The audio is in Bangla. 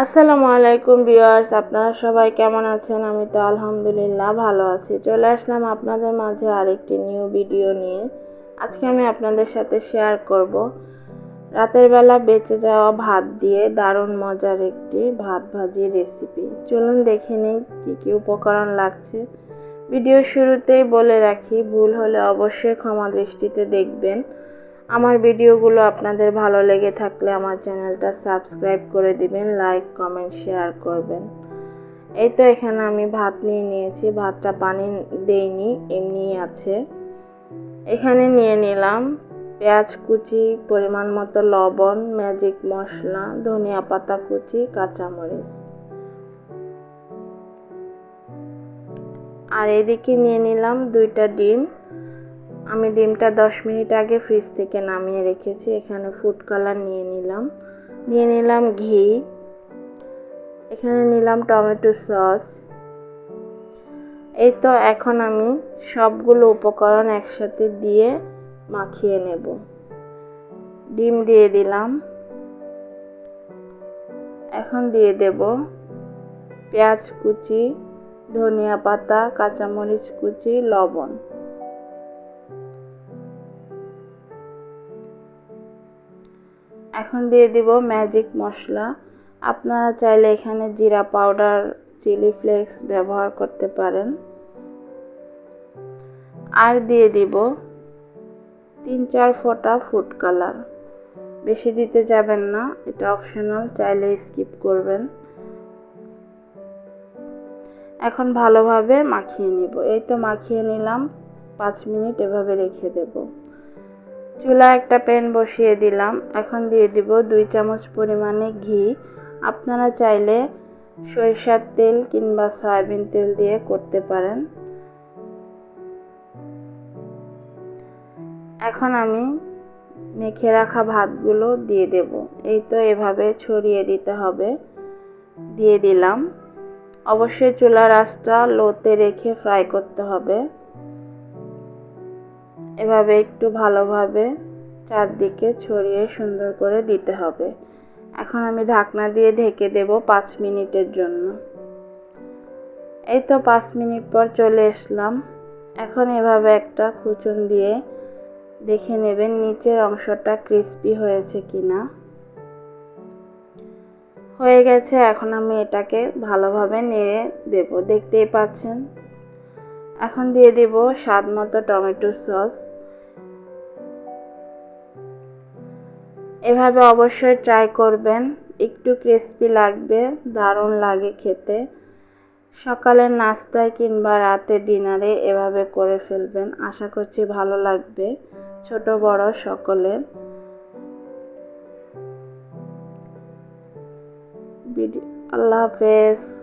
আসসালামু আলাইকুম ভিউয়ার্স, আপনারা সবাই কেমন আছেন? আমি তো আলহামদুলিল্লাহ ভালো আছি। চলে আসলাম আপনাদের মাঝে আরেকটি নিউ ভিডিও নিয়ে। আজকে আমি আপনাদের সাথে শেয়ার করব। রাতের বেলা বেঁচে যাওয়া ভাত দিয়ে দারুণ মজার একটি ভাত ভাজি রেসিপি চলুন দেখে নিই কী কী উপকরণ লাগছে। ভিডিও শুরুতেই বলে রাখি, ভুল হলে অবশ্যই ক্ষমা দৃষ্টিতে দেখবেন। আমার ভিডিওগুলো আপনাদের ভালো লেগে থাকলে আমার চ্যানেলটা সাবস্ক্রাইব করে দিবেন, লাইক, কমেন্ট, শেয়ার করবেন। এই তো এখানে আমি ভাত নিয়ে নিয়েছি, ভাতটা পানি দেইনি, এমনিই আছে। এখানে নিয়ে নিলাম পেঁয়াজ কুচি, পরিমাণ মতো লবণ ম্যাজিক মশলা, ধনিয়া পাতা কুচি, কাঁচামরিচ। আর এদিকে নিয়ে নিলাম দুইটা ডিম। আমি ডিমটা দশ মিনিট আগে ফ্রিজ থেকে নামিয়ে রেখেছি, এখানে ফুড কালার নিয়ে নিলাম। নিয়ে নিলাম ঘি, এখানে নিলাম টমেটো সস। এই তো এখন আমি সবগুলো উপকরণ একসাথে দিয়ে মাখিয়ে নেব। ডিম দিয়ে দিলাম। এখন দিয়ে দেব পেঁয়াজ কুচি, ধনিয়া পাতা, কাঁচামরিচ কুচি, লবণ। এখন দিয়ে দিব ম্যাজিক মশলা। আপনারা চাইলে এখানে জিরা পাউডার চিলি ফ্লেক্স ব্যবহার করতে পারেন। আর দিয়ে দিব তিন চার ফোঁটা ফুড কালার বেশি দিতে যাবেন না, এটা অপশনাল চাইলে স্কিপ করবেন। এখন ভালোভাবে মাখিয়ে নিব। এই তো মাখিয়ে নিলাম, পাঁচ মিনিট এভাবে রেখে দেবো। চুলা একটা প্যান বসিয়ে দিলাম। এখন দিয়ে দিব দুই চামচ পরিমাণে ঘি। আপনারা চাইলে সরিষার তেল কিংবা সয়াবিন তেল দিয়ে করতে পারেন। এখন আমি মেখে রাখা ভাতগুলো দিয়ে দেব। এই তো এভাবে ছড়িয়ে দিতে হবে। দিয়ে দিলাম। অবশ্যই চুলার আঁচটা লোতে রেখে ফ্রাই করতে হবে। এভাবে একটু ভালোভাবে চারদিকে ছড়িয়ে সুন্দর করে দিতে হবে। এখন আমি ঢাকনা দিয়ে ঢেকে দেব পাঁচ মিনিটের জন্য। এই তো পাঁচ মিনিট পর চলে এসলাম এখন এভাবে একটা খুচুন দিয়ে দেখে নেবেন নিচের অংশটা ক্রিস্পি হয়েছে কিনা। হয়ে গেছে, এখন আমি এটাকে ভালোভাবে নেড়ে দেব। দেখতেই পাচ্ছেন? এখন দিয়ে দেব স্বাদ মতো টমেটো সস। এভাবে অবশ্যই ট্রাই করবেন, একটু ক্রিস্পি লাগবে, দারুণ লাগে খেতে। সকালের নাস্তায় কিংবা রাতে ডিনারে এভাবে করে ফেলবেন, আশা করছি ভালো লাগবে, ছোট বড় সকলের। আল্লাহ হাফেজ।